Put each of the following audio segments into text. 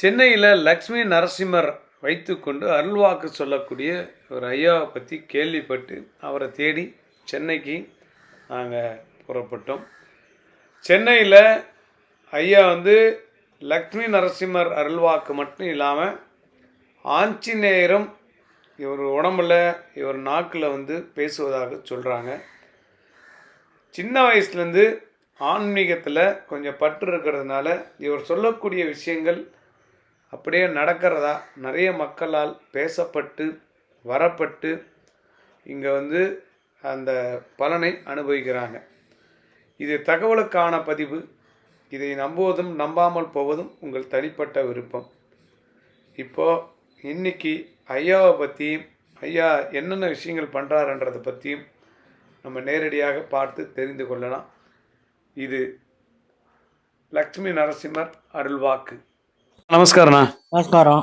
சென்னையில் லக்ஷ்மி நரசிம்மர் வைத்துக்கொண்டு அருள்வாக்கு சொல்லக்கூடிய ஒரு ஐயாவை பற்றி கேள்விப்பட்டு அவரை தேடி சென்னைக்கு நாங்கள் புறப்பட்டோம். சென்னையில் ஐயா வந்து லக்ஷ்மி நரசிம்மர் அருள்வாக்கு மட்டும் இல்லாமல் ஆஞ்சநேயரும் இவர் உடம்புல இவர் நாக்கில் வந்து பேசுவதாக சொல்கிறாங்க சின்ன வயசுலேருந்து ஆன்மீகத்தில் கொஞ்சம் பற்று இருக்கிறதுனால இவர் சொல்லக்கூடிய விஷயங்கள் அப்படியே நடக்கிறதா? நிறைய மக்களால் பேசப்பட்டு வரப்பட்டு இங்கே வந்து அந்த பலனை அனுபவிக்கிறாங்க. இது தகவலுக்கான பதிவு. இதை நம்புவதும் நம்பாமல் போவதும் உங்கள் தனிப்பட்ட விருப்பம். இப்போது இன்னைக்கு ஐயாவை பற்றியும் ஐயா என்னென்ன விஷயங்கள் பண்ணுறாருன்றதை பற்றியும் நம்ம நேரடியாக பார்த்து தெரிந்து கொள்ளலாம். இது லக்ஷ்மி நரசிம்மர் அருள்வாக்கு. நமஸ்காரண்ணா நமஸ்காரம்.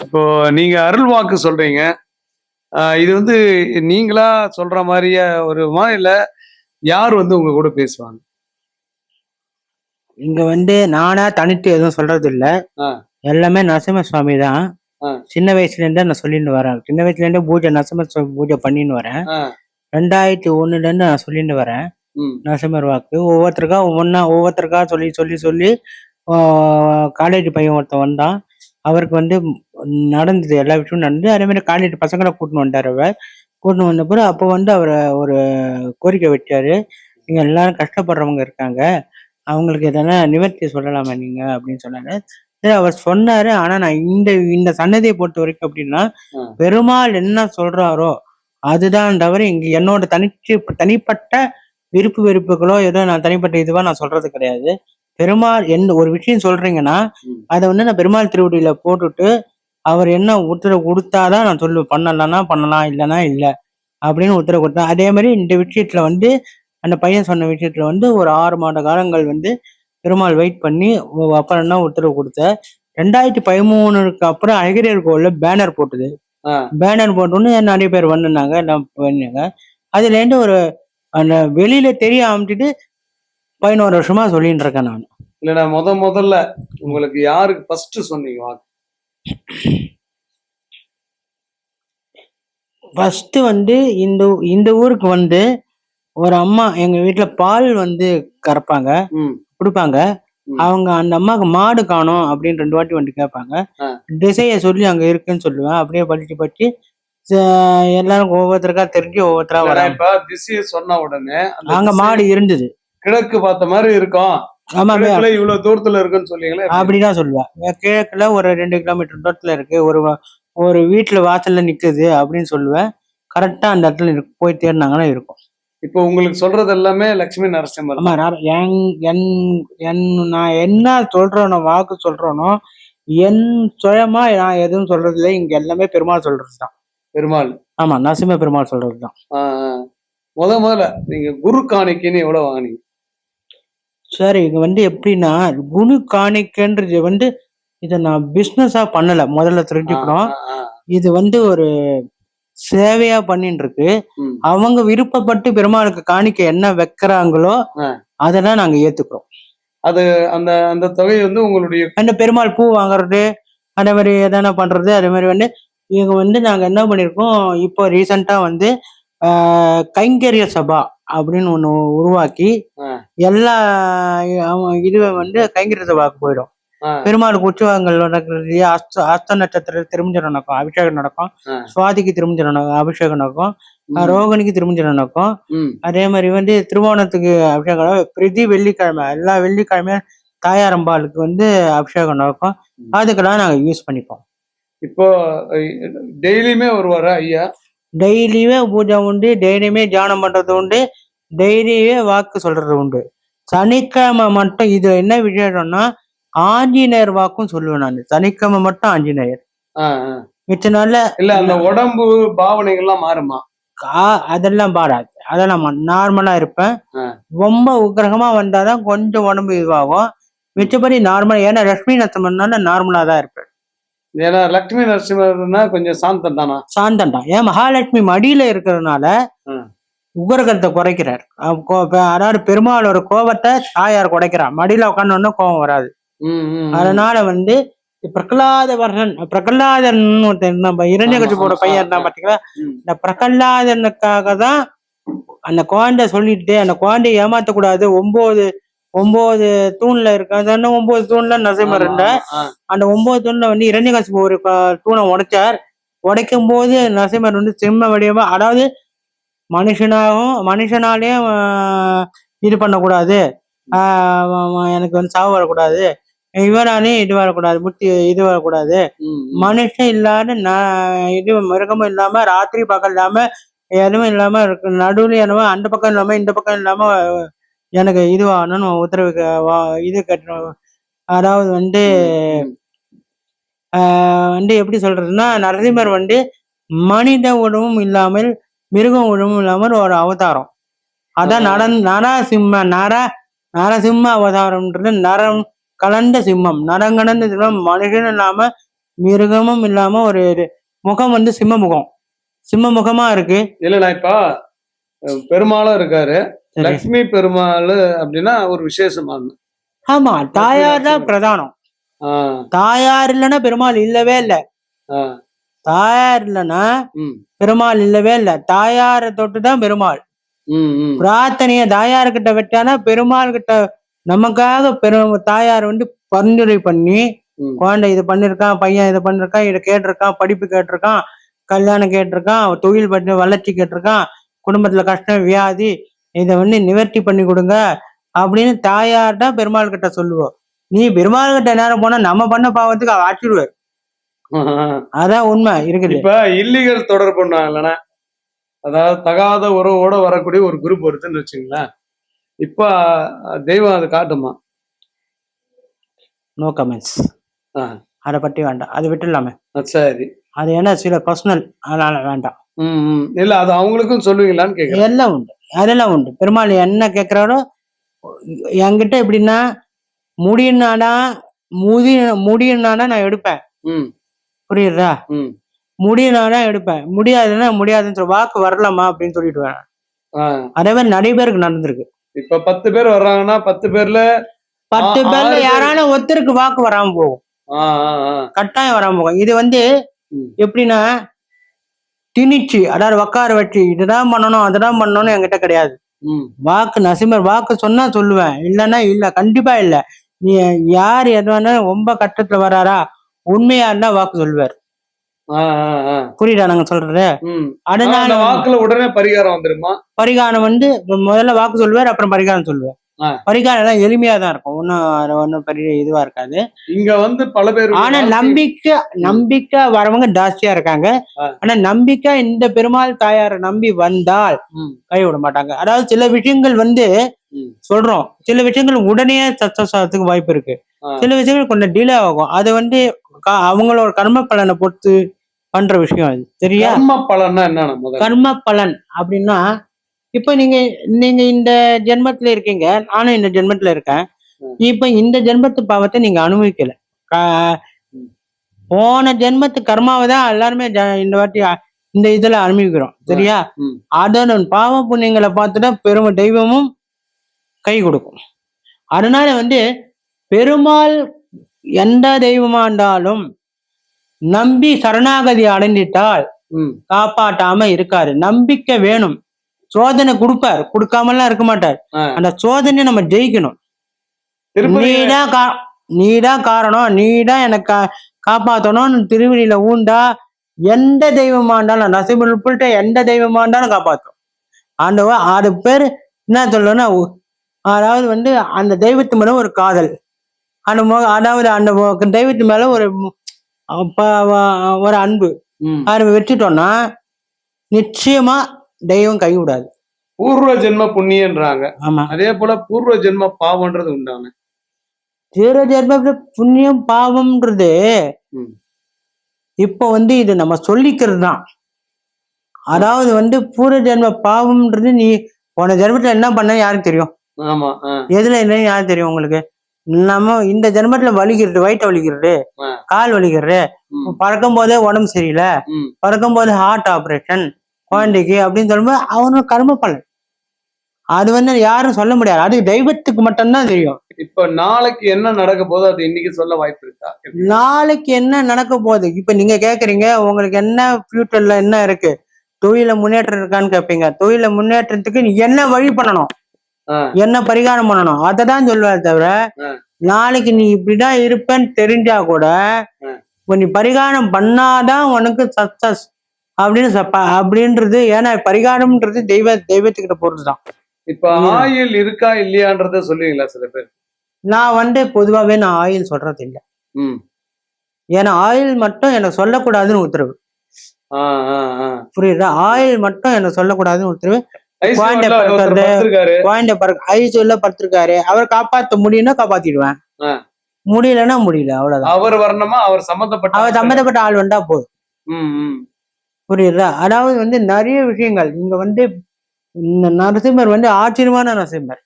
இப்போ நீங்கள் அருள்வாக்கு சொல்கிறீங்க இது வந்து நீங்களா சொல்கிற மாதிரியே ஒரு மாதிரில யார் வந்து உங்க கூட பேசுவாங்க? இங்க வந்து நானா தனித்து எதுவும் சொல்றது இல்ல. எல்லாமே நரசிம்ம சுவாமி தான். சின்ன வயசுல இருந்தே நான் சொல்லிட்டு வரேன். சின்ன வயசுல இருந்தே பூஜை நரசிம்ம சுவாமி பூஜை பண்ணின்னு வரேன். ரெண்டாயிரத்தி ஒண்ணுல இருந்து நான் சொல்லிட்டு வரேன். நரசிம்மர் வாக்கு. ஒவ்வொருத்தருக்கா ஒவ்வொன்றா ஒவ்வொருத்தருக்கா சொல்லி சொல்லி சொல்லி காலேஜ் பையன் ஒருத்தன் வந்தான். அவருக்கு வந்து நடந்தது எல்லா விஷயமும் நடந்து அதே மாதிரி காலேஜ் பசங்களை கூட்டின்னு வந்தார் அவர். கூட்டின்னு வந்த பிறகு அப்போ வந்து அவர் ஒரு கோரிக்கை வச்சாரு. இங்க எல்லாரும் கஷ்டப்படுறவங்க இருக்காங்க. அவங்களுக்கு எதனா நிவர்த்தி சொல்லலாமா நீங்க? அப்படின்னு சொன்னாரு. சரி அவர் சொன்னாரு. ஆனா நான் இந்த இந்த சன்னதியை பொறுத்த வரைக்கும் அப்படின்னா. பெருமாள் என்ன சொல்றாரோ அதுதான் தவிர இங்க என்னோட தனிச்சு தனிப்பட்ட விருப்பு வெறுப்புகளோ ஏதோ நான் தனிப்பட்ட இதுவா நான் சொல்றது கிடையாது. பெருமாள் எந்த ஒரு விஷயம் சொல்றீங்கன்னா. அதை வந்து நான் பெருமாள் திருவடியில போட்டுட்டு அவர் என்ன உத்தரவு கொடுத்தாதான் நான் சொல்லுவேன் பண்ணலாம்னா பண்ணலாம் இல்லைன்னா இல்லை அப்படின்னு உத்தரவு கொடுத்தேன் அதே மாதிரி இந்த விஷயத்துல வந்து அந்த பையன் சொன்ன விஷயத்துல வந்து ஒரு ஆறு மாத காலங்கள் வந்து பெருமாள் வெயிட் பண்ணி அப்புறம் தான் உத்தரவு கொடுத்த ரெண்டாயிரத்தி பதிமூணுக்கு அப்புறம் அழகிரியர் கோவில்ல பேனர் போட்டுது. பேனர் போட்டோன்னு நிறைய பேர் வந்துருந்தாங்க நான் பண்ணாங்க அதுல இருந்து ஒரு அந்த வெளியில தெரிய ஆரம்பிச்சுட்டு பதினோரு வருஷமா சொல்லிட்டு இருக்கேன் நான். இல்லைண்ணா முத முதல்ல உங்களுக்கு யாருக்கு ஃபர்ஸ்ட் சொன்னீங்க வாக்கு? ஃபர்ஸ்ட் வந்து இந்த இந்த ஊருக்கு வந்து ஒரு அம்மா எங்க வீட்டுல பால் வந்து கறப்பாங்க கொடுப்பாங்க. அவங்க அந்த அம்மாவுக்கு மாடு காணும் அப்படின்னு ரெண்டு வாட்டி வந்து கேட்பாங்க. திசையை சொல்லி அங்க இருக்குன்னு சொல்லுவேன். அப்படியே படிச்சு படிச்சு எல்லாரும் ஒவ்வொருத்தருக்கா தெரிஞ்சு ஒவ்வொருத்தரா வராங்க. இப்ப திசையை சொன்ன உடனே அங்க மாடு இருந்தது. கிழக்கு பார்த்த மாதிரி இருக்கும். ஆமா கிழக்குல இவ்வளவு தூரத்துல இருக்குன்னு சொல்லிங்களே அப்படிதான் சொல்லுவேன் கிழக்குல ஒரு ரெண்டு கிலோமீட்டர் தூரத்துல இருக்கு. ஒரு ஒரு வீட்டுல வாசல்ல நிக்குது அப்படின்னு சொல்லுவேன். கரெக்டா அந்த இடத்துல இருக்கு. போய் தேடினாங்கன்னா இருக்கும். இப்போ உங்களுக்கு சொல்றது எல்லாமே லட்சுமி நரசிம்மர் ஆமா என் என் நான் என்ன சொல்றேனோ வாக்கு சொல்றேனோ என் சுயமா நான் எதுவும் சொல்றது இல்லை. இங்க எல்லாமே பெருமாள் சொல்றதுதான் பெருமாள். ஆமா நரசிம்ம பெருமாள் சொல்றதுதான் ஆ, ஆ. முத முதல்ல நீங்க குரு காணிக்கைன்னு எவ்வளவு வாங்குனீங்க? சரி இது வந்து எப்படின்னா குணு காணிக்கைன்றது வந்து இதை நான் பிஸ்னஸா பண்ணல முதல்ல தெரிஞ்சுக்கணும் இது வந்து ஒரு சேவையா பண்ணிட்டு இருக்கு. அவங்க விருப்பப்பட்டு பெருமாளுக்கு காணிக்கை என்ன வைக்கிறாங்களோ. அதெல்லாம் நாங்க ஏத்துக்கிறோம் அது அந்த அந்த தொகை வந்து உங்களுடைய அந்த பெருமாள் பூ வாங்குறது அதே மாதிரி எதனா பண்றது அதே மாதிரி வந்து இவங்க வந்து நாங்க என்ன பண்ணிருக்கோம் இப்போ ரீசெண்டா வந்து கைங்கரிய சபா அப்படின்னு ஒண்ணு உருவாக்கி. எல்லா இதுவே வந்து கைங்கரிய சபாவுக்கு போயிடும். பெருமாளுக்கு உற்சவங்கள் நடக்கிறது அஸ்த அஸ்த நட்சத்திர திருமஞ்சனம் நடக்கும் அபிஷேகம் நடக்கும். சுவாதிக்கு திருமஞ்சனம் நட- அபிஷேகம் நடக்கும். ம், ரோகிணிக்கு திருமஞ்சனம் நடக்கும். அதே மாதிரி வந்து திருவோணத்துக்கு அபிஷேகம் நடக்கும். பிரதி வெள்ளிக்கிழமை எல்லா வெள்ளிக்கிழமையும் தாயாரம்பாளுக்கு வந்து அபிஷேகம் நடக்கும். அதுக்கெல்லாம் நாங்கள் யூஸ் பண்ணிப்போம். இப்போ டெய்லியுமே வருவாரா ஐயா? டெய்லியுமே பூஜை உண்டு டெய்லியுமே தியானம் பண்றது உண்டு. டெய்லியுமே வாக்கு சொல்றது உண்டு. சனிக்கிழமை மட்டும் இது என்ன விசேஷம்னா ஆஞ்சநேயர் வாக்கும் சொல்லுவேன் நான். சனிக்கிழமை மட்டும் ஆஞ்சநேயர். மிச்ச நாள்ல இல்ல அந்த உடம்பு பாவனைகள்லாம் மாறுமா? கா- அதெல்லாம் பாடாது அதெல்லாம் நார்மலா இருப்பேன். ரொம்ப உக்கிரகமா வந்தாதான் கொஞ்சம் உடம்பு இதுவாகும். மிச்சபடி நார்மல் ஏன்னா லட்சுமி நத்தம்னால நார்மலா தான் இருப்பேன். ஏன்னா லட்சுமி நரசிம்மர்னா கொஞ்சம் சாந்தம் தானா? சாந்தம் தான் ஏன் மகாலட்சுமி மடியில இருக்கிறதுனால ம். உக்கிரகத்தை குறைக்கிறார் அதாவது பெருமாளோட கோபத்தை தாயார் குறைக்கிறார் மடியில உட்காந்தோன்னா கோபம் வராது. அதனால வந்து பிரகலாத வர்ணன் பிரகலாதன் ஒருத்தன் இருந்தான் இரண்யகசிபோட ஆமா, பையன் இருந்தான். பாத்தீங்களா. இந்த பிரகலாதனுக்காக தான் அந்த குழந்தை சொல்லிட்டு அந்த குழந்தைய ஏமாத்தக்கூடாது ஒன்பது ஒன்பது தூண்ல இருக்க. ஒன்பது தூண்ல? நரசிம்மர் ஆமா, இருந்த அந்த ஒன்பது தூண்ல வந்து இரண்யகசிபு ஒரு தூணை உடைச்சார். உடைக்கும் போது நரசிம்மர் வந்து சிம்ம வடிவமா அதாவது மனுஷனாகவும் மனுஷனாலேயும் இது பண்ணக்கூடாது. எனக்கு வந்து சாவு வரக்கூடாது. இவனாலேயும் இது வரக்கூடாது. புத்தி இது வரக்கூடாது. மனுஷன் இல்லாத இது மிருகமும் இல்லாம ராத்திரி பக்கம் இல்லாம எதுவும் இல்லாம இருக்கு. நடுவுல என்னமோ அந்த பக்கம் இல்லாம இந்த பக்கம் இல்லாம எனக்கு இது ஆகணும்னு உத்தரவு இது கட்டணும் அதாவது வந்து வந்து எப்படி சொல்றதுன்னா நரசிம்மர் வந்து மனித உருவம் இல்லாமல் மிருகம் உருவம் இல்லாமல் ஒரு அவதாரம். அதான் நர நரசிம்ம நர நரசிம்ம அவதாரம்ன்றது நரம் கலந்த சிம்மம். நரம் கலந்த சிம்மம் மனுஷனும் இல்லாம மிருகமும் இல்லாம ஒரு. முகம் வந்து சிம்ம முகம். சிம்ம முகமா இருக்கு. இல்ல இப்ப பெருமாளும் இருக்காரு. லக்ஷ்மி பெருமாள் அப்படின்னா ஒரு விசேஷமான ஆமா தாயார் தான் பிரதானம். தாயார் இல்லைன்னா பெருமாள் இல்லவே இல்லை. தாயார் இல்லைன்னா பெருமாள் இல்லவே இல்லை. தாயாரை தொட்டு தான் பெருமாள். பிரார்த்தனைய தாயார் கிட்ட வச்சானா பெருமாள் கிட்ட நமக்காக பெரு தாயார் வந்து பரிந்துரை பண்ணி. குழந்தை இது பண்ணிருக்கான் பையன் இதை பண்ணிருக்கான் இதை கேட்டிருக்கான் படிப்பு கேட்டிருக்கான் கல்யாணம் கேட்டிருக்கான் தொழில் பண்ணி வளர்ச்சி கேட்டிருக்கான் குடும்பத்துல கஷ்டம் வியாதி இதை வந்து நிவர்த்தி பண்ணி கொடுங்க அப்படின்னு தாயார் தான் பெருமாள் கிட்ட சொல்லுவோம். நீ பெருமாள் கிட்ட நேரம் போனா நம்ம பண்ண பாவத்துக்கு ஆச்சிடுவார் அதான் உண்மை இருக்குது. இப்ப இல்லீகல் தொடர்புனாங்களே அதாவது தகாத உறவோட வரக்கூடிய ஒரு குரூப் வருதுன்னு வச்சுங்களேன். இப்ப தெய்வம் அது காட்டுமா? No comments. அதை பற்றி வேண்டாம். அதை விட்டுடலாமே. சரி. அது என்ன சில பர்சனல் அதனால வேண்டாம். ம். இல்ல அது அவங்களுக்கும் சொல்லுவீங்களான்னு கேக்குறேன். எல்லாம் உண்டு. அதெல்லாம் உண்டு. பெருமாள் என்ன கேட்கிறாரோ என்கிட்ட எப்படின்னா முடியும்னாடா முடி முடியும்னாடா நான் எடுப்பேன். ம், புரியுதா? ம். முடியும்னாடா எடுப்பேன். முடியாதுன்னா முடியாதுன்னு சொல்லி வாக்கு வரலாமா அப்படின்னு சொல்லிட்டு அதே மாதிரி நிறைய பேருக்கு நடந்திருக்கு. இப்ப பத்து பேர் வர்றாங்கன்னா பத்து பேர்ல பத்து பேர்ல. யாராலும் ஒருத்தருக்கு வாக்கு வராம போகும். கட்டாயம் வராம போகும். இது வந்து. எப்படின்னா திணிச்சு அதாவது உக்கார வச்சு இதுதான் பண்ணணும் அதுதான் பண்ணணும்னு என்கிட்ட கிடையாது. வாக்கு நரசிம்மர் வாக்கு சொன்னா சொல்லுவேன். இல்லைன்னா இல்ல கண்டிப்பா இல்ல. நீ யார் எது வேணாலும் ரொம்ப கட்டத்துல வராரா உண்மையா இருந்தா வாக்கு சொல்லுவார். புரியுதா நாங்க சொல்றது? அந்த வாக்குல உடனே பரிகாரம் வந்துருமா? பரிகாரம் வந்து முதல்ல வாக்கு சொல்லுவார் அப்புறம் பரிகாரம் சொல்லுவார். பரிகாரம் எல்லாம் எளிமையா தான் இருக்கும். ஒன்னும் ஒன்னும் பெரிய இதுவா இருக்காது. இங்க வந்து பல பேர் ஆனா நம்பிக்கை நம்பிக்கை வரவங்க ஜாஸ்தியா இருக்காங்க. ஆனா நம்பிக்கை இந்த பெருமாள் தாயாரை நம்பி வந்தால் ம், கைவிட மாட்டாங்க. அதாவது சில விஷயங்கள் வந்து. சொல்றோம். சில விஷயங்கள் உடனே சக்சஸ் ஆகிறதுக்கு வாய்ப்பு இருக்கு. சில விஷயங்கள் கொஞ்சம் டிலே ஆகும். அது வந்து க- அவங்களோட கர்ம பலனை பொறுத்து பண்ற விஷயம் அது. சரியா? கர்ம பலன்னா முதல்ல? கர்ம பலன் அப்படின்னா இப்ப நீங்க நீங்க இந்த ஜென்மத்துல இருக்கீங்க நானும் இந்த ஜென்மத்துல இருக்கேன். இப்ப இந்த ஜென்மத்து பாவத்தை நீங்க அனுபவிக்கல. போன ஜென்மத்து கர்மாவை தான் எல்லாருமே இந்த வாட்டி இந்த இதுல அனுபவிக்கிறோம். சரியா? ம். அதோட பாவ புண்ணியங்களை பார்த்துட்டா பெருமை தெய்வமும் கை கொடுக்கும். அதனால வந்து பெருமாள் எந்த தெய்வமா இருந்தாலும் நம்பி சரணாகதி அடைஞ்சிட்டால் ம், காப்பாட்டாம இருக்காரு. நம்பிக்கை வேணும். சோதனை கொடுப்பார். கொடுக்காமலாம் இருக்க மாட்டார். அந்த சோதனையை நம்ம ஜெயிக்கணும். நீதான் கா நீதான் காரணம். நீதான் எனக்கு கா- காப்பாத்தணும்னு திருவடியில ஊண்டா எந்த தெய்வமா இருந்தாலும் நசிபுல் உட்பட்ட எந்த தெய்வமா இருந்தாலும் காப்பாற்றும் ஆண்டவா ஆறு பேர் என்ன சொல்லணும்னா அதாவது வந்து அந்த தெய்வத்து மேல ஒரு காதல். அந்த மு- அதாவது அந்த மு- தெய்வத்து மேல ஒரு ஒரு அன்பு. அதை வச்சுட்டோம்னா நிச்சயமா தெய்வம் கைவிடாது. பூர்வ ஜென்ம புண்ணியன்றாங்க. ஆமா. அதே போல பூர்வ ஜென்ம பாவம்ன்றது உண்டான. ஜீரோ ஜென்ம புண்ணியம் பாவம்ன்றது. இப்போ வந்து இது நம்ம சொல்லிக்கிறது தான் அதாவது வந்து பூர்வ ஜென்ம பாவம்ன்றது நீ போன ஜென்மத்துல என்ன பண்ண யாருக்கு தெரியும்? ஆமா எதுல என்னன்னு யாருக்கு தெரியும் உங்களுக்கு? நம்ம இந்த ஜென்மத்துல வலிக்கிறது வயிற்று வலிக்கிறது. கால் வலிக்கிறது. பறக்கும் போதே உடம்பு சரியில்லை. பறக்கும் போது ஹார்ட் ஆபரேஷன் குழந்தைக்கு அப்படின்னு சொல்லும்போது அவனோட கர்ம பலன். அது வந்து யாரும் சொல்ல முடியாது. அது தெய்வத்துக்கு மட்டும்தான் தெரியும். இப்ப நாளைக்கு என்ன நடக்க போதோ அது இன்னைக்கு சொல்ல வாய்ப்பு இருக்கா? நாளைக்கு என்ன நடக்க போகுது? இப்ப நீங்க கேக்குறீங்க உங்களுக்கு என்ன ஃபியூச்சர்ல என்ன இருக்கு? தொழில முன்னேற்றம் இருக்கான்னு கேட்பீங்க தொழில முன்னேற்றத்துக்கு நீ என்ன வழி பண்ணணும். என்ன பரிகாரம் பண்ணணும்? அதை தான் சொல்லுவாரு தவிர. நாளைக்கு நீ இப்படிதான் இருப்பேன்னு தெரிஞ்சா கூட. இப்ப நீ பரிகாரம் பண்ணாதான் உனக்கு சக்சஸ் அப்படின்னு அப்படின்றது ஏன்னா பரிகாரம்ன்றது தெய்வ தெய்வத்துக்கிட்ட பொறுத்துதான். இப்ப ம். ஆயில் இருக்கா இல்லையான்றத சொல்லுவீங்களா சில பேர்? நான் வந்து பொதுவாகவே நான் ஆயில் சொல்றது இல்லை. ஏன்னா ஆயில் மட்டும் எனக்கு சொல்லக்கூடாதுன்னு உத்தரவு. புரியுதா? ஆயில் மட்டும் எனக்கு சொல்லக்கூடாதுன்னு உத்தரவு. ஒருத்தர். குழந்தை பிறகு ஐசியூல படுத்திருக்காரு. அவர் காப்பாத்த முடியும்னா காப்பாத்திடுவேன். முடியலன்னா முடியல அவ்வளவுதான். அவர் வரணுமா? அவர் சம்பந்தப்பட்ட அவர் சம்மந்தப்பட்ட ஆள் வந்தா போதும். புரியுதா? அதாவது வந்து நிறைய விஷயங்கள். இங்க வந்து இந்த நரசிம்மர் வந்து ஆச்சரியமான நரசிம்மர்.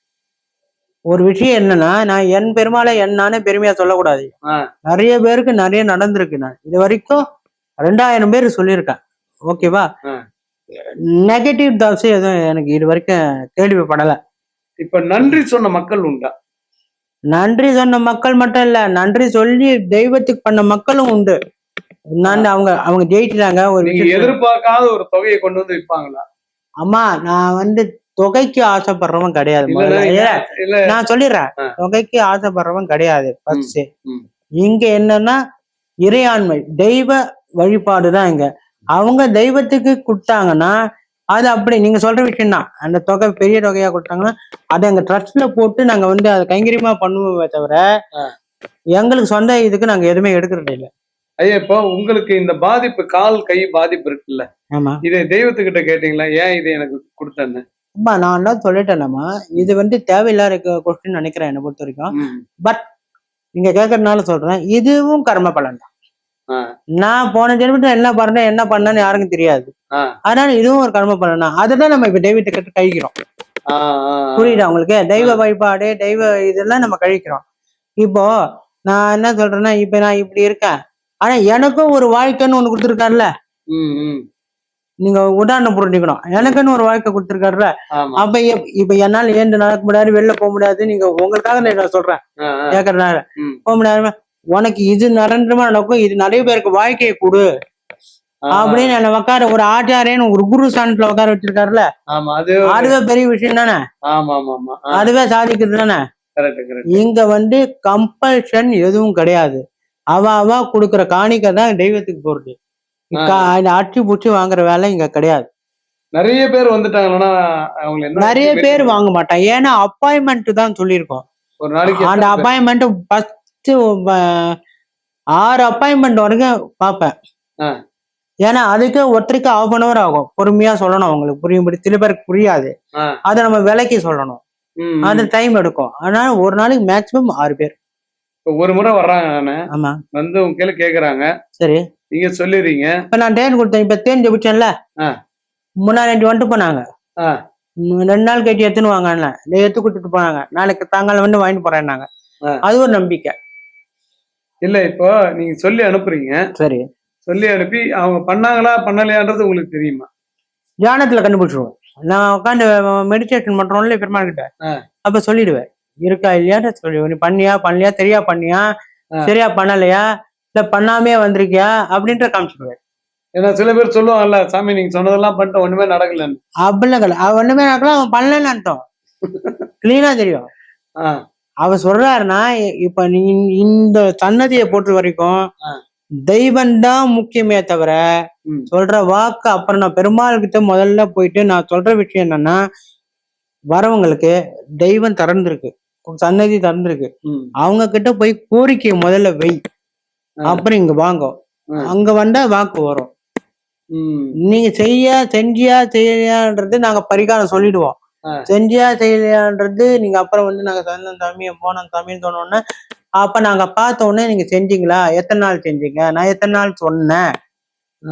ஒரு விஷயம் என்னன்னா நான் என் பெருமாளை என்னானே பெருமையா சொல்லக்கூடாது. நிறைய பேருக்கு நிறைய நடந்திருக்கு. நான் இது வரைக்கும் ரெண்டாயிரம் பேர் சொல்லியிருக்கேன். ஓகேவா. நெகட்டிவ் தாட்ஸ் எதுவும் எனக்கு இது வரைக்கும் கேள்விப்படல. இப்ப நன்றி சொன்ன மக்கள் உண்டா? நன்றி சொன்ன மக்கள் மட்டும் இல்ல நன்றி சொல்லி தெய்வத்துக்கு பண்ண மக்களும் உண்டு. நான் அவங்க அவங்க ஜெயிச்சிட்டாங்க ஒரு நீங்க எதிர்பார்க்காத ஒரு தொகையை கொண்டு வந்து விற்பாங்களா அம்மா நான் வந்து தொகைக்கு ஆசைப்படுறவன் கிடையாது. நான் சொல்லிடுறேன். தொகைக்கு ஆசைப்படுறவன் கிடையாது ஃபர்ஸ்ட். இங்க என்னன்னா இறையாண்மை தெய்வ வழிபாடு தான் இங்க. அவங்க தெய்வத்துக்கு கொடுத்தாங்கன்னா அது அப்படி. நீங்க சொல்ற விஷயம் தான் அந்த தொகை பெரிய தொகையா கொடுத்தாங்கன்னா அதை எங்க ட்ரஸ்ட்ல போட்டு நாங்க வந்து அதை கைங்கரியமா பண்ணுவோமே தவிர. எங்களுக்கு சொந்த இதுக்கு நாங்க எதுவுமே எடுக்கிறது இல்லை. ஐயா இப்போ உங்களுக்கு இந்த பாதிப்பு கால் கை பாதிப்பு இருக்குல்ல? ஆமா. இதை தெய்வத்துக்கிட்ட கேட்டீங்களா? ஏன் இது எனக்கு கொடுத்தேன்னு? அம்மா நான் தான் சொல்லிட்டேனம்மா. இது வந்து தேவையில்லாத கொஸ்டின் நினைக்கிறேன் என்னை பொறுத்த வரைக்கும். ம். நீங்க கேட்கறதுனால சொல்றேன். இதுவும் கர்ம பலன் தான். நான் போன ஜென்மத்துல என்ன பண்ணேன் என்ன பண்ணேன்னு யாருக்கும் தெரியாது. அதனால இதுவும் ஒரு கர்ம பலன்? தான் அதுதான் நம்ம இப்ப தெய்வத்தை கிட்ட கழிக்கிறோம். புரியுதா உங்களுக்கு? தெய்வ வழிபாடு தெய்வ இதெல்லாம் நம்ம கழிக்கிறோம். இப்போ நான் என்ன சொல்றேன்னா இப்ப நான் இப்படி இருக்கேன். ஆனா எனக்கும் ஒரு வாழ்க்கைன்னு ஒண்ணு கொடுத்துருக்காருல்ல. நீங்க உதாரணம் புரிஞ்சுக்கணும். எனக்குன்னு ஒரு வாழ்க்கை கொடுத்துருக்காருல்ல? ஆமா. அப்ப இப்ப என்னால ஏந்து நடக்க முடியாது வெளில போக முடியாது நீங்க உங்களுக்காக நான் சொல்றேன். கேக்குறதுனால. போக முடியாது உனக்கு இது நடந்துமா நடக்கும் இது நிறைய பேருக்கு வாழ்க்கையை கொடு. அப்படின்னு என்ன உட்கார ஒரு ஆச்சாரியன் ஒரு குரு ஸ்தானத்துல உட்கார வச்சிருக்காருல்ல? அதுவே பெரிய விஷயம் தானே? அதுவே சாதிக்கிறது தானே? இங்க வந்து கம்பல்ஷன் எதுவும் கிடையாது. அவ அவ கொடுக்குற காணிக்கை தான் தெய்வத்துக்கு போறது. அச்சு புடிச்சு வாங்குற வேலை இங்க கிடையாது. நிறைய பேர் வந்துட்டாங்கன்னா என்ன நிறைய பேர் வாங்க மாட்டான் ஏன்னா அப்பாயின்மெண்ட் தான் சொல்லியிருக்கோம். அந்த? அப்பாயின்மெண்ட் ஃபர்ஸ்ட் ஆறு அப்பாயின்மெண்ட் வரைக்கும் பார்ப்பேன். ஏன்னா அதுக்கு ஒருத்தருக்கு ஆஃப் அன் அவர் ஆகும். பொறுமையா சொல்லணும் அவங்களுக்கு. புரியும்படி சில பேருக்கு புரியாது. அதை நம்ம விலைக்கு சொல்லணும். அது டைம் எடுக்கும். அதனால ஒரு நாளைக்கு மேக்ஸிமம் ஆறு பேர். ஒரு முறை வர்றாங்க ஆமா. வந்து உங்க கீழே கேக்குறாங்க. சரி. நீங்க சொல்லிடுறீங்க. இப்ப நான் தேன் கொடுத்தேன். இப்ப தேன் ஜெபிச்சேன்ல. முன்னாடி ரெண்டு வந்துட்டு போனாங்க. ரெண்டு நாள் கட்டி எடுத்துன்னு வாங்கல எடுத்து கொடுத்துட்டு போனாங்க. நாளைக்கு தாங்கால வந்து வாங்கிட்டு போறேன்னாங்க. அது ஒரு நம்பிக்கை. இல்ல இப்போ நீங்க சொல்லி அனுப்புறீங்க. சரி. சொல்லி அனுப்பி அவங்க பண்ணாங்களா பண்ணலையான்றது உங்களுக்கு தெரியுமா? தியானத்துல கண்டுபிடிச்சிருவோம். நான் உட்காந்து மெடிடேஷன் பண்றோம்ல பெருமாள் கிட்ட. அப்ப சொல்லிடுவேன். இருக்கா இல்லையான்னு சொல்லி நீ பண்ணியா பண்ணலையா சரியா பண்ணியா. சரியா பண்ணலையா இல்ல பண்ணாமே வந்திருக்கியா அப்படின்ற காமிச்சிடுவேன் ஏன்னா சில பேர் சொல்லுவாங்கல்ல சாமி நீங்க சொன்னதெல்லாம் பண்ணிட்டு ஒண்ணுமே நடக்கலன்னு. அப்படிலாம் ஒண்ணுமே நடக்கலாம் அவன் பண்ணலன்னு அர்த்தம். கிளீனா தெரியும். ஆ, அவர் சொல்றாருன்னா இப்ப நீ இந்த சன்னதியை பொறுத்த வரைக்கும். தெய்வம் தான் முக்கியமே தவிர. சொல்ற வாக்கு அப்புறம் நான் பெருமாள் கிட்ட முதல்ல போயிட்டு நான் சொல்ற விஷயம் என்னன்னா வரவங்களுக்கு தெய்வம் திறந்திருக்கு சன்னதி திறந்திருக்கு அவங்க கிட்ட போய் கோரிக்கையை முதல்ல வை. அப்புறம் இங்க வாங்க. அங்க வந்தா வாக்கு வரும் நீங்க செய்ய செஞ்சியா செய்யலையான்றது நாங்க பரிகாரம் சொல்லிடுவோம். செஞ்சியா செய்யலையான்றது நீங்க அப்புறம் வந்து நாங்க சொந்தம் சாமி போனோம் சாமின்னு சொன்னோன்னே அப்ப நாங்க பார்த்த உடனே நீங்க செஞ்சீங்களா? எத்தனை நாள் செஞ்சீங்க? நான் எத்தனை நாள் சொன்னேன்.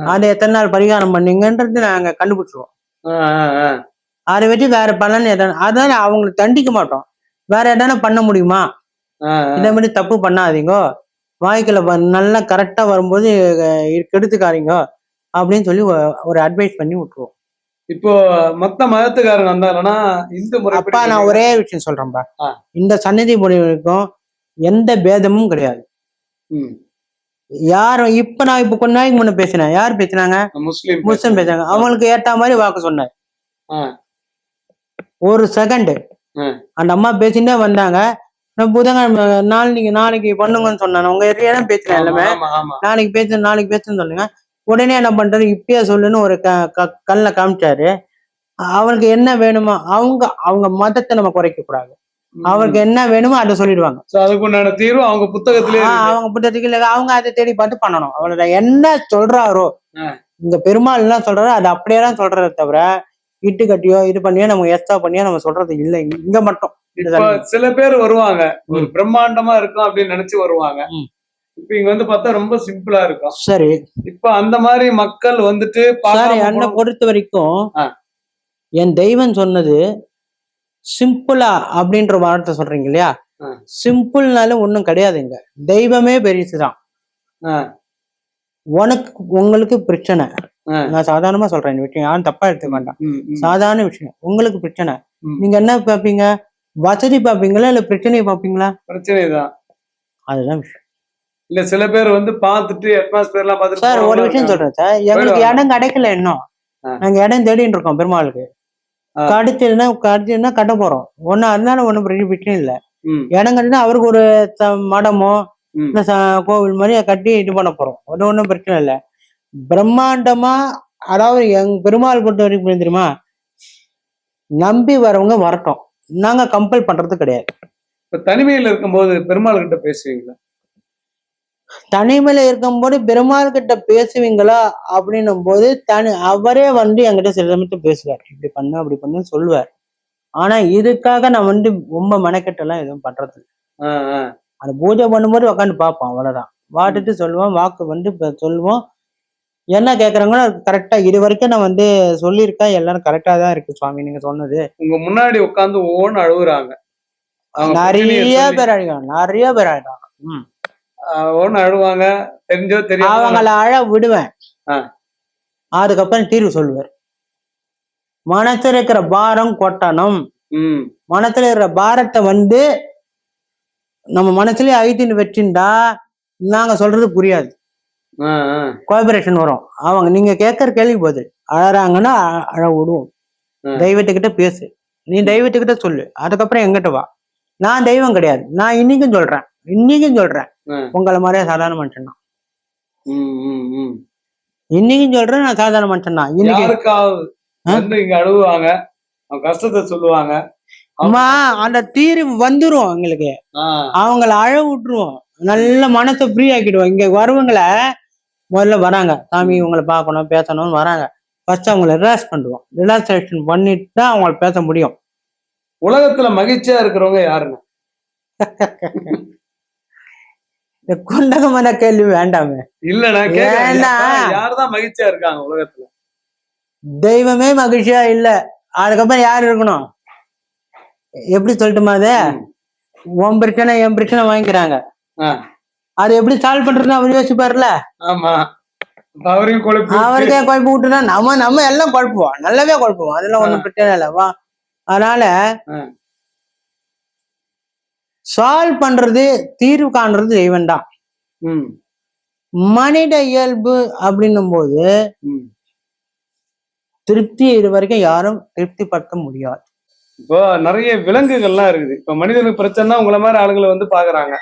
அதை எத்தனை நாள் பரிகாரம் பண்ணீங்கன்றது நாங்க கண்டுபிடிச்சிருவோம். அதை வச்சு வேற பலன் எதனா அதான் அவங்களுக்கு தண்டிக்க மாட்டோம். வேற எதனா பண்ண முடியுமா. இந்த மாதிரி தப்பு பண்ணாதீங்க. வாழ்க்கையில வ- நல்லா கரெக்டா வரும்போது அஹ், கெடுத்துக்காதீங்க. அப்படின்னு சொல்லி ஒரு அட்வைஸ் பண்ணி விட்டுருவோம். இப்போ மத்த மதத்துக்காரங்க வந்தாங்கன்னா இந்து முறைப்படி அப்பா நான் ஒரே விஷயம் சொல்றேன்பா. இந்த சன்னதி முறைக்கும் எந்த பேதமும் கிடையாது. யாரும் இப்ப நான் இப்ப கொஞ்ச நாளைக்கு முன்ன பேசினேன். யார் பேசினாங்க? முஸ்லீம் முஸ்லிம் பேசுறாங்க. அவங்களுக்கு ஏத்த மாதிரி வாக்கு சொன்னேன் ஆ. ஒரு செகண்ட். அந்த அம்மா பேசிட்டே வந்தாங்க. நான் புதன்கிழமை நாளைக்கு நாளைக்கு பண்ணுங்கன்னு சொன்னாங்க. உங்க ஏரியா பேசுறேன் எல்லாமே. நாளைக்கு பேசு நாளைக்கு பேசுன்னு சொல்லுங்க. உடனே என்ன பண்றாரு இப்பயே சொல்லுன்னு ஒரு க கல்ல காமிச்சாரு. அவனுக்கு என்ன வேணுமோ அவங்க அவங்க மதத்தை நம்ம குறைக்க கூடாது. அவருக்கு என்ன வேணுமோ அதை சொல்லிடுவாங்க. So, அதுக்கு உண்டான தீர்வு அவங்க புத்தகத்திலே. அவங்க புத்தகத்துக்கு இல்ல அவங்க அதை தேடி பார்த்து பண்ணணும். அவளோட என்ன சொல்றாரோ. இங்க பெருமாள் என்ன சொல்றாரோ அது அப்படியே தான் சொல்றதை தவிர இட்டு கட்டியோ இது பண்ணியோ நம்ம எக்ஸ்ட்ரா பண்ணியோ நம்ம சொல்றது இல்லை. இங்க மட்டும். சில பேர் வருவாங்க. ஒரு பிரம்மாண்டமா இருக்கும் அப்படின்னு நினைச்சு வருவாங்க. இப்ப இங்க வந்து பார்த்தா ரொம்ப சிம்பிளா இருக்கும். சரி. இப்ப அந்த மாதிரி மக்கள் வந்துட்டு சரி போன- பொறுத்த வரைக்கும். என் தெய்வம் சொன்னது சிம்பிளா அப்படின்ற வார்த்தை சொல்றீங்க இல்லையா. சிம்பிள்னால ஒண்ணும் கிடையாதுங்க தெய்வமே பெருசுதான். உனக்கு உங்களுக்கு பிரச்சனை. நான் சாதாரணமா சொல்றேன் இந்த விஷயம் யாரும் தப்பா எடுத்துக்க வேண்டாம் சாதாரண விஷயம். உங்களுக்கு பிரச்சனை. நீங்க என்ன பார்ப்பீங்க? வசதி பார்ப்பீங்களா? இல்ல பிரச்சனையை பார்ப்பீங்களா? பிரச்சனைதான். அதுதான் விஷயம். இல்ல சில பேர் வந்து பார்த்துட்டு அட்மாஸ்பியர் எல்லாம் பார்த்துட்டு சார் ஒரு விஷயம். சொல்றேன் சார். எங்களுக்கு. இடம் கிடைக்கல இன்னும். நாங்க இடம் தேடிட்டு இருக்கோம் பெருமாளுக்கு. ஆ. கிடைச்சதுன்னா கிடைச்சதுன்னா கட்ட போறோம். ஒண்ணு அதனால ஒண்ணும் பெரிய பிரச்சனை இல்ல. இடம் கட்டினா அவருக்கு ஒரு மடமோ கோவில் மாதிரி கட்டி இது பண்ண போறோம். அது ஒண்ணும் பிரச்சனை இல்ல. பிரம்மாண்டமா அதாவது எங் பெருமாள் பொறுத்த வரைக்கும் தெரியுமா? நம்பி வரவங்க வரட்டும். நாங்க கம்பல் பண்றது கிடையாது. இப்ப தனிமையில இருக்கும்போது பெருமாள் கிட்ட பேசுவீங்களா? தனிமையில இருக்கும்போது பெருமாள் கிட்ட பேசுவீங்களா? அப்படின்னும் போது தனி அவரே வந்து என்கிட்ட சில சமயத்துல பேசுவார். இப்படி பண்ணு அப்படி பண்ணு சொல்லுவார். ஆனா இதுக்காக நான் வந்து ரொம்ப மெனக்கெட்டெல்லாம் எதுவும் பண்றது. அந்த பூஜை பண்ணும்போது உட்காந்து பார்ப்போம் அவ்வளவுதான். வாட்டுட்டு சொல்லுவோம் வாக்கு வந்து சொல்லுவோம். என்ன கேக்குறாங்களோ கரெக்டா இது வரைக்கும் நான் வந்து சொல்லியிருக்கேன். எல்லாரும் கரெக்டா தான் இருக்கு சுவாமி நீங்க சொன்னது. உங்க முன்னாடி உட்கார்ந்து ஒவ்வொன்னு அழுகுறாங்க நிறைய பேர் அழிக்கிறாங்க நிறைய பேர் அழிக்கிறாங்க ஒவ்வொன்னு அழுவாங்க. தெரிஞ்சோ தெரியாம அவங்கள அழ விடுவேன். அதுக்கப்புறம் தீர்வு சொல்லுவார் மனசுல இருக்கிற பாரம் கொட்டணும். மனசுல இருக்கிற பாரத்தை வந்து நம்ம மனசுலயே அழுத்தின்னு வச்சுட்டா நாங்க சொல்றது புரியாது. கோஆபரேஷன் வரும். அவங்க நீங்க கேட்கற கேள்வி பதில். அழறாங்கன்னா அழ விடுவோம். தெய்வத்துக்கிட்ட பேசு. நீ தெய்வத்துக்கிட்ட சொல்லு. அதுக்கப்புறம் எங்கிட்ட வா. நான் தெய்வம் கிடையாது. நான் இன்னைக்கும் சொல்றேன். இன்னைக்கும் சொல்றேன். உங்களை மாதிரியே சாதாரண மனுஷன் தான். இன்னைக்கும் சொல்றேன் நான் சாதாரண மனுஷன் தான். இன்னைக்கு இங்க அழுவாங்க கஷ்டத்தை சொல்லுவாங்க அம்மா அந்த தீர்வு வந்துரும் எங்களுக்கு. அவங்கள அழ விட்டுருவோம். நல்ல மனசை ஃப்ரீ ஆக்கிடுவோம். இங்க வரவங்கள முதல்ல வராங்க. சாமி இவங்களை பார்க்கணும் பேசணும்னு வராங்க. ஃபர்ஸ்ட் அவங்கள ரிலாக்ஸ் பண்ணுவோம் ரிலாக்ஸேஷன் பண்ணிட்டு தான் அவங்கள பேச முடியும். உலகத்துல மகிழ்ச்சியா இருக்கிறவங்க யாருங்க இந்த குண்டகமான கேள்வி வேண்டாமே. ஏன்னா? யாருதான் மகிழ்ச்சியா இருக்காங்க உலகத்துல? தெய்வமே மகிழ்ச்சியா இல்ல. அதுக்கப்புறம் யார் இருக்கணும்? எப்படி சொல்லட்டுமா அது. உன் பிரச்சனை என் பிரச்சனை வாங்கிக்கிறாங்க. அது எப்படி சால்வ் பண்றதுன்னு அவர் யோசிப்பார்ல? ஆமா. அப்ப அவரையும் குழப்பி விட்டு- அவருக்கே குழப்பி விட்டுனா நம்ம நம்ம எல்லாம் குழப்புவோம். நல்லாவே குழப்புவோம். அதெல்லாம் ஒண்ணும் பிரச்சனை இல்லை. வா. அதனால. சால்வ் பண்றது தீர்வு காண்றது தெய்வம் தான் மனித இயல்பு அப்படின்னும் போது. திருப்தி இது வரைக்கும் யாரும் திருப்திப்படுத்த முடியாது. இப்போ நிறைய விலங்குகள்லாம் இருக்குது. இப்ப மனிதனுக்கு பிரச்சனை உங்களை மாதிரி ஆளுங்களை வந்து பாக்குறாங்க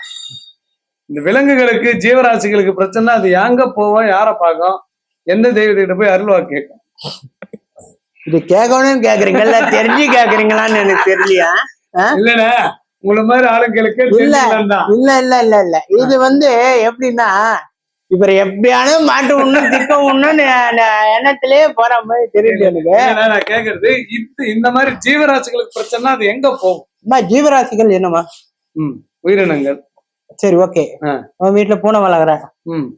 இந்த விலங்குகளுக்கு ஜீவராசிகளுக்கு பிரச்சனை அது எங்க போவோம் யார பார்க்கும் எந்த தெய்வத்திட்ட போய் அருள்வா கேட்கும். இது கேட்கணும்னு கேக்குறீங்கல்ல? தெரிஞ்சு கேக்குறீங்களான்னு எனக்கு தெரியலையா? இல்லண்ணே உங்களை மாதிரி ஆளுங்களுக்கு இல்ல. இல்ல இல்ல இல்ல இல்ல. இது வந்து எப்படின்னா இவரை எப்படியானு மாட்டு விடணும் திக்க விடணும்னு நான் எண்ணத்திலேயே போற மாதிரி தெரியுது எனக்கு. நான் கேக்குறது இது இந்த மாதிரி ஜீவராசிகளுக்கு பிரச்சனை அது எங்க போகும்? அம்மா ஜீவராசிகள் என்னம்மா? ம், உயிரினங்கள். சரி ஓகே. உன் வீட்டுல பூனை வளர்க்குறேன் ம்.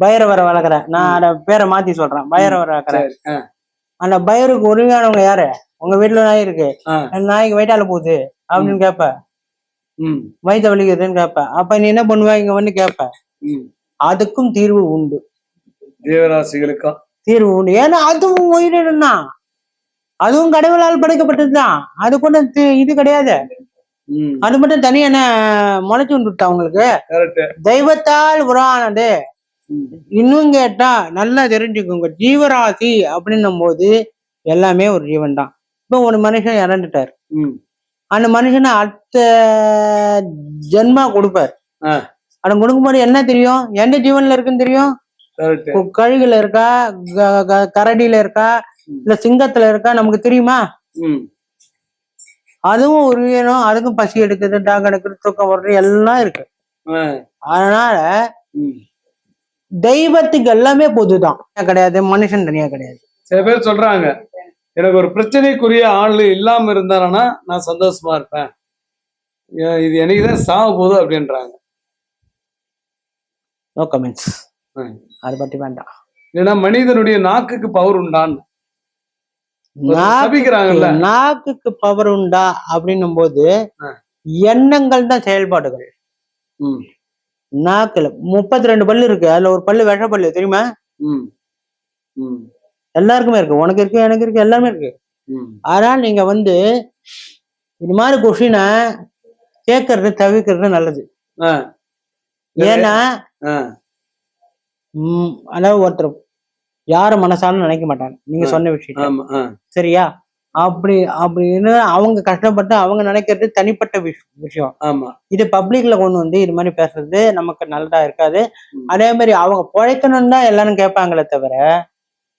பைரவரை வளர்க்குறேன் நான் அத பேரை மாத்தி சொல்றேன். பைரவரை வளர்க்குறேன் ஆ, அந்த பைருக்கு உரிமையானவங்க யாரு? உங்க வீட்டுல நாய் இருக்கு. நாய்க்கு வயிற்றால போகுது அப்படின்னு கேப்ப. வயிற்ற வலிக்குதுன்னு கேப்ப. அப்ப நீ என்ன பண்ணுவ? இங்க வந்து கேப்ப. அதுக்கும் தீர்வு உண்டு. ஜீவராசிகளுக்கும் தீர்வு உண்டு. ஏன்னா அதுவும் உயிரினம் தான் அதுவும் கடவுளால் படைக்கப்பட்டதுதான். அது கூட இது கிடையாது. அது மட்டும் தனியா என்ன முளைச்சு வந்துட்டா உங்களுக்கு? தெய்வத்தால் உருவானது இன்னும் கேட்டா நல்லா தெரிஞ்சுக்கோங்க. ஜீவராசி அப்படின்னும் போது எல்லாமே ஒரு ஜீவன் தான் இப்போ ஒரு மனுஷன் இறந்துட்டார். அந்த மனுஷனை அடுத்த ஜென்மா கொடுப்பார். அவன் கொடுக்கும்போது என்ன தெரியும்? எந்த ஜீவன்ல இருக்குன்னு தெரியும்? கழுகுல இருக்கா? கரடியில இருக்கா? இல்ல சிங்கத்துல இருக்கா? நமக்கு தெரியுமா? அதுவும் ஒரு உயிரினம் அதுக்கும் பசி எடுக்குது தாக எடுக்குது தூக்கம் வர்றது எல்லாம் இருக்கு. அதனால. தெய்வத்துக்கு எல்லாமே பொதுதான். கிடையாது மனுஷன் தனியா கிடையாது. சில பேர் சொல்றாங்க எனக்கு ஒரு பிரச்சனைக்குரிய ஆள் இல்லாம இருந்தானா நான் சந்தோஷமா இருப்பேன். இது என்னைக்குதான் சாவ போகுது அப்படின்றாங்க. No comments. அதை பத்தி வேண்டாம். ஏன்னா மனிதனுடைய நாக்குக்கு பவர் சபிக்கிறாங்கல்ல. நாக்குக்கு பவர் உண்டா அப்படின்னும் போது. எண்ணங்கள் தான் செயல்பாடுகள். நாக்குல முப்பத்தி ரெண்டு பல்லு இருக்கு. அதுல ஒரு பல்லு விஷ பல்லு தெரியுமா? எல்லாருக்குமே இருக்கு. உனக்கு இருக்கு எனக்கு இருக்கு எல்லாமே இருக்கு. அதனால நீங்க வந்து இது மாதிரி கொஷினை கேட்கறது தவிர்க்கிறது நல்லது. ஏன்னா அதாவது ஒருத்தர் யார மனசாலும் நினைக்க மாட்டாங்க. நீங்க. சொன்ன விஷயம் சரியா? அப்படி அப்படின்னு அவங்க கஷ்டப்பட்டு அவங்க நினைக்கிறது தனிப்பட்ட விஷ- விஷயம். ஆமா. இது பப்ளிக்ல கொண்டு வந்து இது மாதிரி பேசுறது நமக்கு நல்லதா இருக்காது. அதே மாதிரி அவங்க பிழைக்கணும்னு தான் எல்லாரும் கேட்பாங்களே தவிர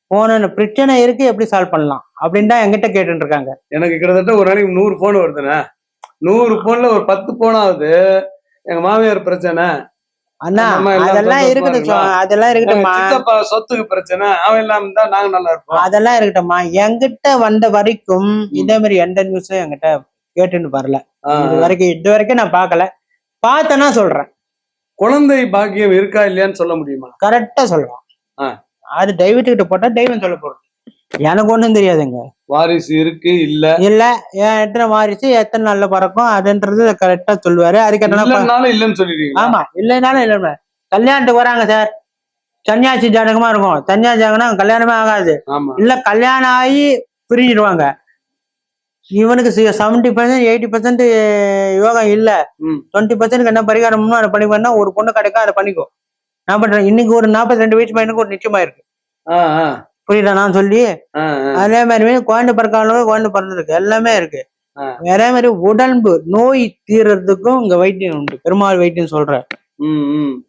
போன பிரச்சனை இருக்கு எப்படி சால்வ் பண்ணலாம்? அப்படின்னு தான் என்கிட்ட கேட்டுட்டு இருக்காங்க எனக்கு கிட்டத்தட்ட ஒரு நாளைக்கு நூறு போன் வருதுண்ணே. நூறு போன்ல ஒரு பத்து போனாவது எங்க மாமியார் பிரச்சனை. அண்ணா அதெல்லாம் இருக்கட்டும் அதெல்லாம் சித்தப்பா சொத்துக்கு பிரச்சனை அவன் இல்லாம இருந்தா நாங்க நல்லா இருப்போம். அதெல்லாம் இருக்கட்டும்மா. என்கிட்ட வந்த வரைக்கும் இதே மாதிரி எந்த நியூஸும் என்கிட்ட கேட்டுன்னு வரல. இது வரைக்கும் இது வரைக்கும் நான் பார்க்கல. பார்த்தேன்னா சொல்றேன். குழந்தை பாக்கியம் இருக்கா இல்லையான்னு சொல்ல முடியுமா? கரெக்டா சொல்றேன் ஆ. அது தெய்வத்துக்கிட்ட போட்டா தெய்வம் சொல்ல போறது. எனக்கு ஒண்ணும் தெரியாதுங்க. வாரிசு இருக்கு? இல்ல. இல்ல. ஏன் எத்தனை வாரிசு எத்தனை நாள்ல பறக்கும்? அதுன்றது கரெக்டா சொல்லுவாரு. இல்லைன்னாலும் இல்லைன்னு சொல்லிடுவீங்களா? ஆமா. இல்லைனாலும் இல்லை கல்யாணத்துக்கு வராங்க சார் சன்னியாசி ஜாதகமா இருக்கும். சன்னியாசி ஜாதகம்னா கல்யாணமே ஆகாது. இல்ல கல்யாணம் ஆகி பிரிஞ்சிடுவாங்க. இவனுக்கு செவன்டி பர்சன்ட் எயிட்டி பர்சன்ட் யோகம் இல்ல. டுவெண்ட்டி பர்சன்ட் என்ன பரிகாரம்னு அதை பண்ணி ஒரு பொண்ணு கிடைக்கும் அதை பண்ணிக்கோ. நான் பண்றேன். இன்னைக்கு ஒரு நாற்பத்தி ரெண்டு வயசு பையனுக்கு ஒரு நிச்சயமா இருக்கு. புரியுதா நான் சொல்லி. அதே மாதிரி குழந்தை பிறக்காலும் குழந்தை பிறந்திருக்கு எல்லாமே இருக்கு. அதே மாதிரி உடம்பு நோய் தீர்றதுக்கும் இங்க வைத்தியம் உண்டு. பெருமாள் வைத்தியம் சொல்றேன்.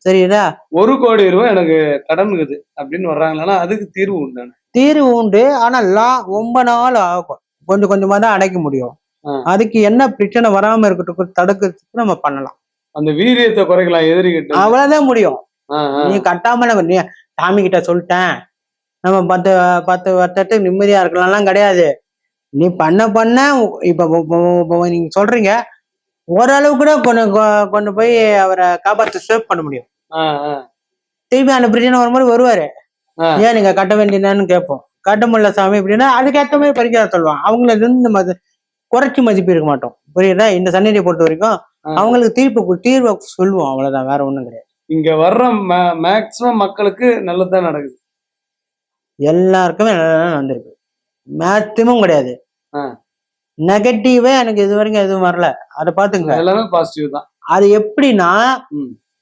சரிதா? ஒரு கோடி ரூபாய் எனக்கு கடன் இருக்குது அப்படின்னு வர்றாங்களா அதுக்கு தீர்வு உண்டான தீர்வு உண்டு. ஆனா லா ரொம்ப நாள் ஆகும். கொஞ்சம் கொஞ்சமா தான் அடைக்க முடியும். அதுக்கு என்ன பிரச்சனை வராம இருக்கட்டும் தடுக்கிறதுக்கு நம்ம பண்ணலாம். அந்த வீரியத்தை குறைக்கலாம் எதிரிகிட்ட. அவ்வளவுதான் முடியும். நீ கட்டாமல நீ சாமி கிட்ட சொல்லிட்டேன். நம்ம பத்து பத்து வருஷத்துக்கு நிம்மதியா இருக்கலாம்லாம் கிடையாது. நீ பண்ண பண்ண இப்ப நீங்க சொல்றீங்க ஓரளவு கூட கொண்டு கொண்டு போய் அவரை காப்பாற்ற சேவ் பண்ண முடியும். திருப்பி அந்த பிரச்சனை வரும்போது வருவாரு. ஏன் நீங்க கட்ட வேண்டியதான்னு கேட்போம். கட்ட முடியல சாமி அப்படின்னா அதுக்கேற்ற மாதிரி பரிகாரம் சொல்லுவான். அவங்கள இருந்து நம்ம குறைச்சி மதிப்பு இருக்க மாட்டோம். புரியுதா? இந்த சன்னதியை பொறுத்த வரைக்கும். அவங்களுக்கு தீர்ப்பு தீர்வை சொல்லுவோம். அவ்வளவுதான் வேற ஒண்ணும் கிடையாது. இங்க வர்ற மேக்சிமம் மக்களுக்கு நல்லதுதான் நடக்குது. எல்லாருக்குமே நடந்திருக்கு. மேக்சிமம் கிடையாது. நெகட்டிவே எனக்கு இது வரைக்கும் எதுவும் வரல. அதை பாத்துங்க எல்லாமே பாசிட்டிவ் தான். அது எப்படின்னா.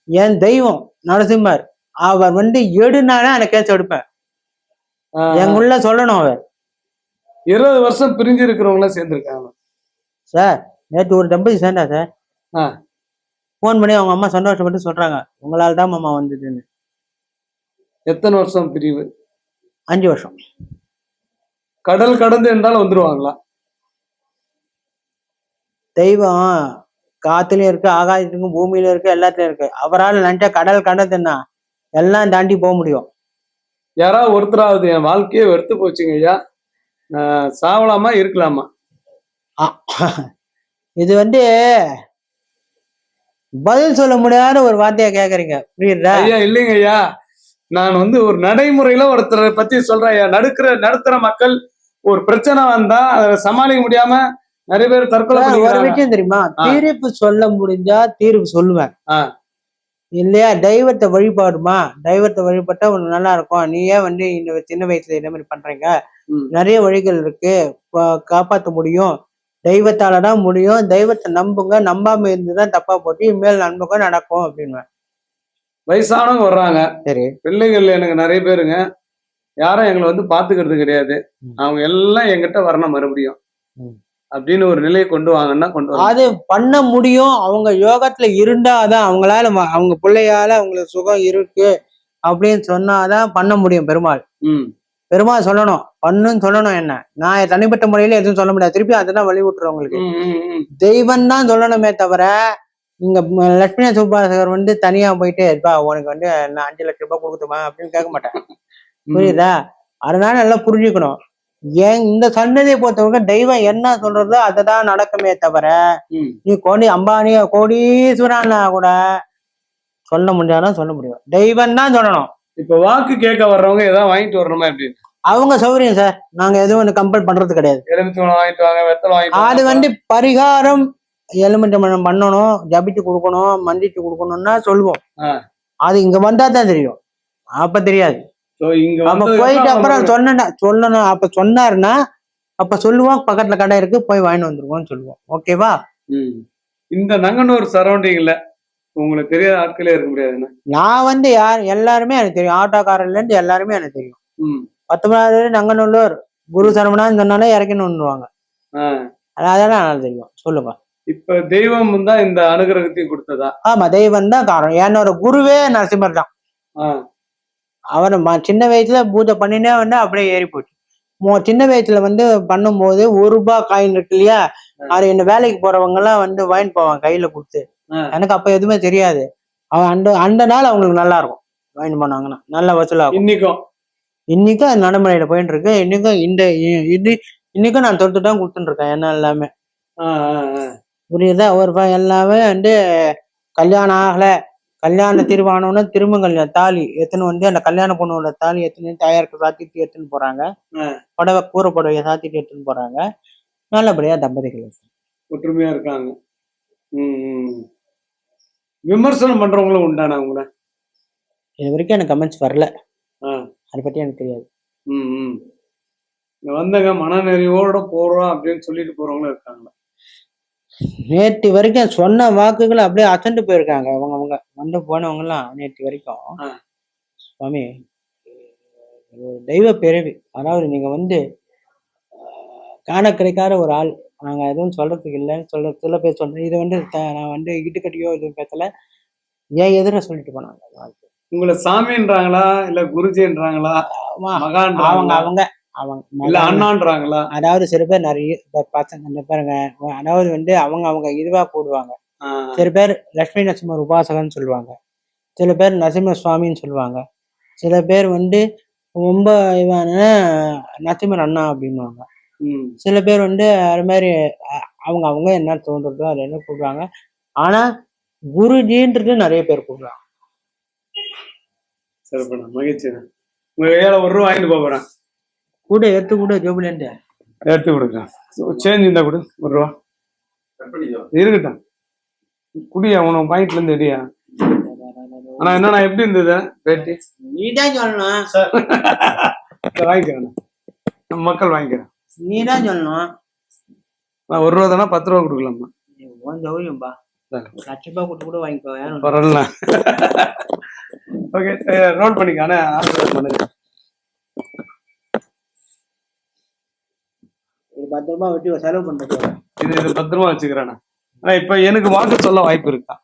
என் தெய்வம் நரசிம்மர் அவர் வந்து எடுனாலே அந்த கேஸ் எடுப்பேன். எங்குள்ள சொல்லணும் அவர். இருபது வருஷம் பிரிஞ்சு இருக்கிறவங்க சேர்ந்திருக்காங்க. சார் நேற்று ஒரு தம்பதி சேர்ந்தா சார். ஃபோன் பண்ணி அவங்க அம்மா சந்தோஷப்பட்டு சொல்றாங்க. உங்களால தான் மாமா வந்ததுன்னு எத்தனை வருஷம் பிரிவு? அஞ்சு வருஷம். கடல் கடந்து இருந்தாலும் வந்துருவாங்களா? தெய்வம் காத்துலயும் இருக்கு ஆகாயத்துக்கும் பூமியில இருக்கு எல்லாத்துலயும் இருக்கு. அவரால் நினைச்சா கடல் கடந்துன்னா எல்லாம் தாண்டி போக முடியும். யாராவது ஒருத்தராவது என் வாழ்க்கையே வெறுத்து போச்சுங்க ஐயா. சாவலாமா இருக்கலாமா? இது வந்து பதில் சொல்ல முடியாத ஒரு வார்த்தையா கேக்குறீங்க. புரியுதா? ஐயா இல்லைங்க ஐயா. நான் வந்து ஒரு நடைமுறையில ஒருத்தரை பத்தி சொல்றேன். நடுக்கிற நடுத்தர மக்கள் ஒரு பிரச்சனை வந்தா அதை சமாளிக்க முடியாம நிறைய பேர் தற்கொலை ஒரு விஷயம் தெரியுமா. தீர்ப்பு சொல்ல முடிஞ்சா தீர்வு சொல்லுவேன். இல்லையா? தெய்வத்தை வழிபாடுமா? தெய்வத்தை வழிபட்டா உனக்கு நல்லா இருக்கும். நீ ஏன் வந்து இந்த சின்ன வயசுல இந்த மாதிரி பண்றீங்க. நிறைய வழிகள் இருக்கு. காப்பாத்த முடியும். தெய்வத்தால தான் முடியும். தெய்வத்தை நம்புங்க. நம்பாம இருந்துதான் தப்பா போட்டு இனிமேல் நம்புங்க நடக்கும் அப்படின்னு வயசானவங்க வர்றாங்க. சரி. பிள்ளைகள் எனக்கு நிறைய பேருங்க. யாரும் எங்களை வந்து பாத்துக்கிறது கிடையாது. அவங்க எல்லாம் என்கிட்ட வரணும் மறுபடியும். அப்படின்னு ஒரு நிலையை கொண்டு வாங்கன்னா கொண்டு அது பண்ண முடியும். அவங்க யோகத்துல இருந்தாதான் அவங்களால அவங்க பிள்ளையால அவங்களுக்கு சுகம் இருக்கு அப்படின்னு சொன்னாதான் பண்ண முடியும் பெருமாள். ம். பெருமாள் சொல்லணும். பண்ணுன்னு சொல்லணும் என்ன? நான் தனிப்பட்ட முறையில எதுவும் சொல்ல முடியாது. திருப்பி அதுதான் வழி விட்டுறேன் உங்களுக்கு. தெய்வம் தான் சொல்லணுமே தவிர இங்க லட்சுமி சுப்பாசகர் வந்து தனியா போயிட்டு "எப்பா, உனக்கு வந்து நான் அஞ்சு லட்சம் ரூபாய் கொடுக்குமா அப்படின்னு கேட்க மாட்டேன். புரியுதா? அதனால நல்லா புரிஞ்சுக்கணும். ஏன் இந்த சன்னதியை பொறுத்தவரைக்கும் தெய்வம் என்ன சொல்றதோ அதை தான் நடக்குமே தவிர. நீ கோடி அம்பானி கோடீஸ்வரனா கூட சொல்ல முடியாதான் சொல்ல முடியும். தெய்வம் தான் சொல்லணும். இப்ப வாக்கு கேட்க வர்றவங்க ஏதாவது வாங்கிட்டு வரணுமா எப்படி? அவங்க சௌகரியம் சார். நாங்க எதுவும் கம்பல் பண்றது கிடையாது. அது. வந்து பரிகாரம். எலுமிச்சம்பழம் பண்ணணும் ஜபிச்சு கொடுக்கணும் மந்திட்டு கொடுக்கணும்னா சொல்லுவோம். அது இங்க வந்தா தான் தெரியும். அப்ப தெரியாது. நம்ம போயிட்டு அப்புறம் சொன்ன சொல்லணும். அப்ப சொன்னாருன்னா அப்ப சொல்லுவோம். பக்கத்துல கடை இருக்கு போய் வாங்கிட்டு வந்துருவோம்னு சொல்லுவோம். ஓகேவா. இந்த நங்கனூர் சரௌண்டிங்ல உங்களுக்கு தெரியாத ஆட்களே இருக்க முடியாதுண்ணா? நான் வந்து யார் எல்லாருமே எனக்கு தெரியும். ஆட்டோக்காரர்ல இருந்து எல்லாருமே எனக்கு தெரியும். பத்தொன்பதாவது நங்கநல்லூர் குரு சரவணான்னு சொன்னாலே இறக்கணும் வந்துருவாங்க. ஆ. அதெல்லாம் எனக்கு தெரியும். சொல்லுங்க. இப்ப தெய்வம் தான் இந்த அனுகிரகத்தையும் கொடுத்ததா? ஆமா தெய்வம் தான் காரணம். என்னோட குருவே நரசிம்மர் தான். அவர் சின்ன வயசுல பூஜை பண்ணினே வந்து அப்படியே ஏறி போச்சு சின்ன வயசுல வந்து பண்ணும்போது ஒரு ரூபாய் காயின் இருக்கு இல்லையா? அது என்ன வேலைக்கு போறவங்க எல்லாம் வந்து வாங்கிட்டு போவாங்க கையில கொடுத்து. எனக்கு அப்ப எதுவுமே தெரியாது. அவன் அந்த அந்த நாள் அவங்களுக்கு நல்லா இருக்கும். வாங்கிட்டு போனாங்கன்னா. நல்ல வசூலாகும் இன்னைக்கும்? இன்னைக்கும் அது நடைமுறையில போயிட்டு இருக்கு இன்னைக்கும் இந்த இன்னைக்கும் நான் தொட்டு தான் கொடுத்துட்டு இருக்கேன் என்ன எல்லாமே. புரியுதா? ஒரு எல்லாமே வந்து கல்யாணம் ஆகல. கல்யாண திருவானம்னா திரும்ப கல்யாணம் தாலி எத்தனை வந்து அந்த கல்யாண பொண்ணோட தாலி எத்தனை தாயாருக்கு சாத்திட்டு எடுத்துன்னு போறாங்க. புடவை கூரை புடவைய சாத்திட்டு எடுத்துன்னு போறாங்க. நல்லபடியா தம்பதிகள் ஒற்றுமையா இருக்காங்க. விமர்சனம் பண்றவங்களும் உண்டானா உங்களை? இது வரைக்கும் எனக்கு கமெண்ட்ஸ் வரல. அதை பத்தி எனக்கு தெரியாது. ம், ம். வந்தங்க மனநிறைவோட போறோம் அப்படின்னு சொல்லிட்டு போறவங்களும் இருக்காங்க. நேற்று வரைக்கும் சொன்ன வாக்குகளை அப்படியே அசண்டு போயிருக்காங்க. அவங்க அவங்க வந்து போனவங்க எல்லாம் நேற்று வரைக்கும். சுவாமி தெய்வ பிறவி. அதாவது நீங்க வந்து காண கிடைக்காத ஒரு ஆள். நாங்க எதுவும் சொல்றதுக்கு இல்லைன்னு சொல்ற சில பேர் சொல்றேன் இது வந்து நான் வந்து இட்டுக்கட்டியோ எதுவும் பேசல. ஏன் எதிர சொல்லிட்டு போனாங்க. உங்களை சாமின்றாங்களா? இல்ல குருஜின்றாங்களா? ஆமா, அவங்க அவங்க அவங்க. அண்ணான்றாங்களா? அதாவது சில பேர் நிறைய பசங்க பாருங்க அதாவது வந்து அவங்க அவங்க இதுவா கூடுவாங்க சில பேர் லட்சுமி நரசிம்மர் உபாசகன்னு சொல்லுவாங்க. சில பேர் நரசிம்ம சுவாமின்னு சொல்லுவாங்க. சில பேர் வந்து ரொம்ப இவான நரசிம்மர் அண்ணா அப்படின்னுவாங்க. ம். சில பேர் வந்து அது மாதிரி அவங்க அவங்க என்ன தோன்றதோ அதை என்ன கூப்பிடுவாங்க ஆனா குருஜின்றது நிறைய பேர் கூப்பிடுவாங்க மகிழ்ச்சிண்ணா. உங்க கையால ஒரு ரூபா வாங்கிட்டு போறேன். கூட எடுத்து கூட ஜோபிலேருந்து எடுத்து கொடுங்க சேஞ்ச் இருந்தா கொடு ஒரு ரூபா. இருக்கட்டும். குடியா உனக்கு பாயிண்ட்ல இருந்து எடியா? ஆனா என்னண்ணா எப்படி இருந்தது? பேட்டி. நீ தான் சொல்லணும். சரி, வாங்கிக்கிறேன் நம்ம மக்கள் வாங்கிக்கிறேன். நீ தான் சொல்லணும். நான் ஒரு ரூபா தானே? பத்து ரூபா கொடுக்கலாமா? உன் ஜவுளியம்பா லட்ச ரூபாய் கொடுத்து கூட வாங்கிக்கோ பரவாயில்ல ஓகே ரோல் பண்ணிக்கானே ஆசீர்வாதம் பண்ணுங்க. இது பத்து ரூபாய் வெட்டி செலவு பண்றது இது இது பத்திரமா வச்சுக்கிறேண்ணா ஆனா இப்ப எனக்கு வாக்கு சொல்ல வாய்ப்பு இருக்கா?